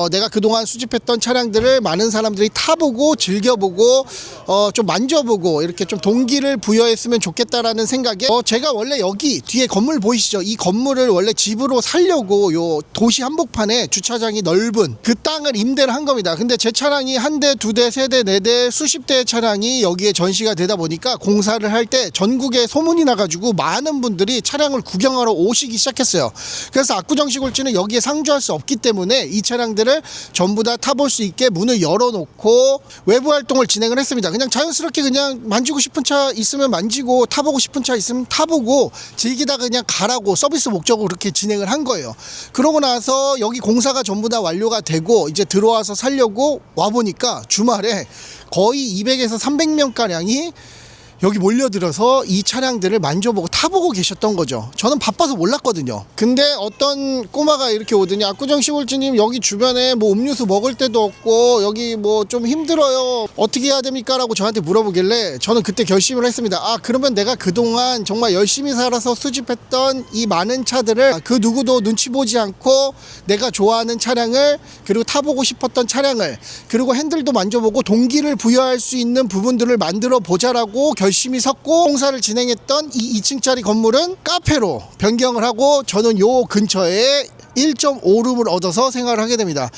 어, 내가 그동안 수집했던 차량들을 많은 사람들이 타보고 즐겨보고 어, 좀 만져보고 이렇게 좀 동기를 부여했으면 좋겠다라는 생각에 어, 제가 원래 여기 뒤에 건물 보이시죠? 이 건물을 원래 집으로 살려고 요 도시 한복판에 주차장이 넓은 그 땅을 임대를 한 겁니다. 근데 제 차량이 한 대, 두 대, 세 대, 네 대, 수십 대의 차량이 여기에 전시가 되다 보니까 공사를 할 때 전국에 소문이 나가지고 많은 분들이 차량을 구경하러 오시기 시작했어요. 그래서 압구정 시골지는 여기에 상주할 수 없기 때문에 이 차량들을 전부 다 타볼 수 있게 문을 열어놓고 외부 활동을 진행을 했습니다. 그냥 자연스럽게 그냥 만지고 싶은 차 있으면 만지고 타보고 싶은 차 있으면 타보고 즐기다 그냥 가라고 서비스 목적으로 그렇게 진행을 한 거예요. 그러고 나서 여기 공사가 전부 다 완료가 되고 이제 들어와서 살려고 와 보니까 주말에 거의 200에서 300명 가량이 여기 몰려들어서 이 차량들을 만져보고 타보고 계셨던 거죠. 저는 바빠서 몰랐거든요. 근데 어떤 꼬마가 이렇게 오더니 압구정 시골지님 여기 주변에 뭐 음료수 먹을 데도 없고 여기 뭐 좀 힘들어요. 어떻게 해야 됩니까? 라고 저한테 물어보길래 저는 그때 결심을 했습니다. 아, 그러면 내가 그동안 정말 열심히 살아서 수집했던 이 많은 차들을 그 누구도 눈치 보지 않고 내가 좋아하는 차량을 그리고 타보고 싶었던 차량을 그리고 핸들도 만져보고 동기를 부여할 수 있는 부분들을 만들어 보자라고 결 심이 섰고 공사를 진행했던 이 2층짜리 건물은 카페로 변경을 하고 저는 요 근처에 1.5룸을 얻어서 생활을 하게 됩니다.